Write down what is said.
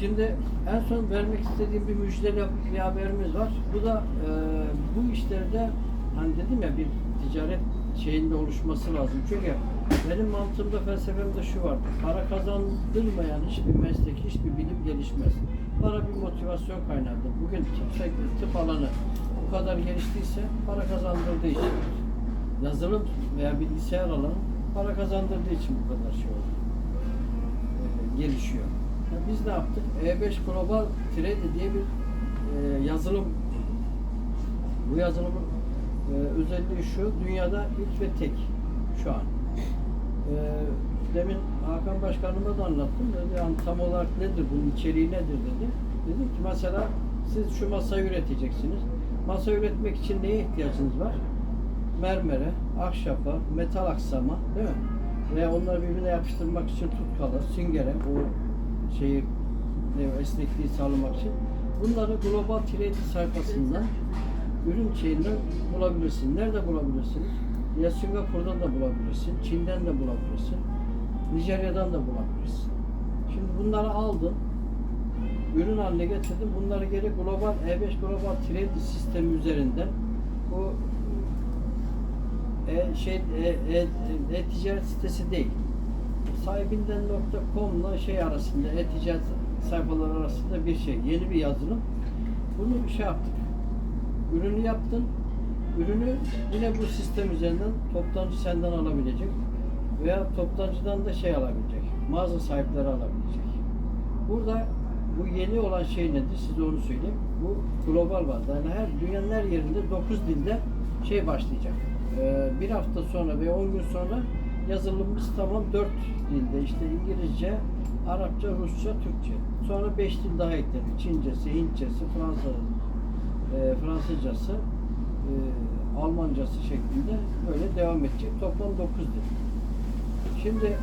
Şimdi en son vermek istediğim bir müjdeli bir haberimiz var. Bu da e, bu işlerde hani dedim ya bir ticaret şeyinde oluşması lazım. Çünkü benim mantığımda felsefemde şu var. Para kazandırmayan hiçbir meslek, hiçbir bilim gelişmez. Para bir motivasyon kaynağıdır. Bugün tıp, tıp alanı bu kadar geliştiyse para kazandırdığı için. Yazılım veya bilgisayar alanı para kazandırdığı için bu kadar şey oldu. E, gelişiyor. Ya biz ne yaptık? E5 Global Trade diye bir e, yazılım bu yazılımın e, özelliği şu, dünyada ilk ve tek şu an. E, demin Hakan Başkanıma da anlattım. Dedi, yani tam olarak nedir, bunun içeriği nedir dedi. Dedim ki mesela siz şu masayı üreteceksiniz. Masa üretmek için neye ihtiyacınız var? Mermere, ahşapa, metal aksama değil mi? Ve onları birbirine yapıştırmak için tutkalı, süngere, o şeyi o esnekliği sağlamak için. Bunları Global Trade sayfasından ürün şeyinden bulabilirsin. Nerede bulabilirsiniz? Ya Singapur'dan da bulabilirsin, Çin'den de bulabilirsin, Nijerya'dan da bulabilirsin. Şimdi bunları aldın, ürün haline getirdin. Bunları geri global E5 Global Trade sistemi üzerinden bu e, şey e, e, e-ticaret sitesi değil. Sahibinden.com'la şey arasında e-ticaret sayfaları arasında bir şey. Yeni bir yazılım. Bunu bir şey yaptık. Ürünü yaptın. Ürünü yine bu sistem üzerinden toptancı senden alabilecek veya toptancıdan da şey alabilecek. Mağaza sahipleri alabilecek. Burada bu yeni olan şey nedir? Size onu söyleyeyim. Bu global var. Yani her dünyanın her yerinde 9 dilde şey başlayacak. Ee, bir hafta sonra ve 10 gün sonra yazılımımız tamam 4 dilde. İşte İngilizce, Arapça, Rusça, Türkçe. Sonra 5 dil daha eklenir. Çincesi, Hintçesi, Fransa, e, Fransızcası, e, Almancası şeklinde böyle devam edecek. Toplam 9 dil. Şimdi